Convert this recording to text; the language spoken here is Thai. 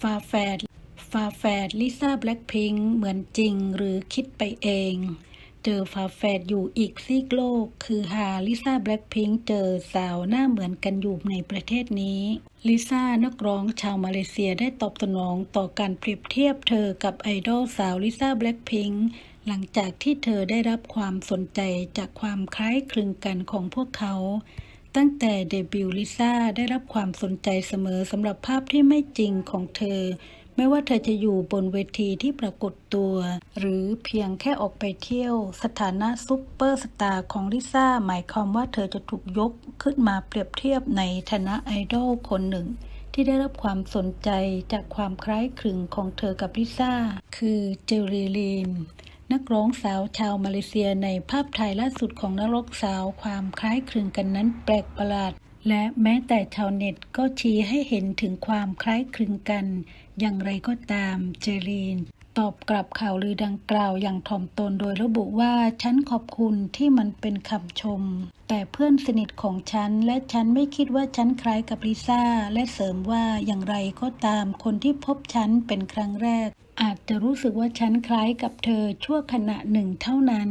ฟาแฟดฟาแฟดลิซ่าแบล็คพิงค์เหมือนจริงหรือคิดไปเอง เจอฝาแฝดอยู่อีกซีกโลก คือหาลิซ่าแบล็คพิงค์เจอสาวหน้าเหมือนกันอยู่ในประเทศนี้ลิซ่านักร้องชาวมาเลเซียได้ตอบสนองต่อการเปรียบเทียบเธอกับไอดอลสาวลิซ่าแบล็คพิงค์หลังจากที่เธอได้รับความสนใจจากความคล้ายคลึงกันของพวกเขา ตั้งแต่เดบิวต์ลิซ่าได้รับความสนใจเสมอสำหรับภาพที่ไม่จริงของเธอ ไม่ว่าเธอจะอยู่บนเวทีที่ปรากฏตัว หรือเพียงแค่ออกไปเที่ยว สถานะซุปเปอร์สตาร์ของลิซ่าหมายความว่าเธอจะถูกยกขึ้นมาเปรียบเทียบในฐานะไอดอลคนหนึ่ง ที่ได้รับความสนใจจากความคล้ายคลึงของเธอกับลิซ่าคือเจลลีลีน นักร้องสาวชาวมาเลเซียในภาพถ่ายล่าสุดของนักร้องสาวความคล้ายคลึงกันนั้นแปลกประหลาด และแม้แต่ชาวเน็ตก็ชี้ให้เห็นถึงความคล้ายคลึงกัน อย่างไรก็ตามเจลีน ตอบกลับข่าวลือดังกล่าวอย่างถ่อมตนโดยระบุว่าฉันขอบคุณที่มันเป็นคำชม แต่เพื่อนสนิทของฉัน และฉันไม่คิดว่าฉันคล้ายกับลิซ่า และเสริมว่าอย่างไรก็ตามคนที่พบฉันเป็นครั้งแรก อาจจะรู้สึกว่าฉันคล้ายกับเธอชั่วขณะหนึ่งเท่านั้น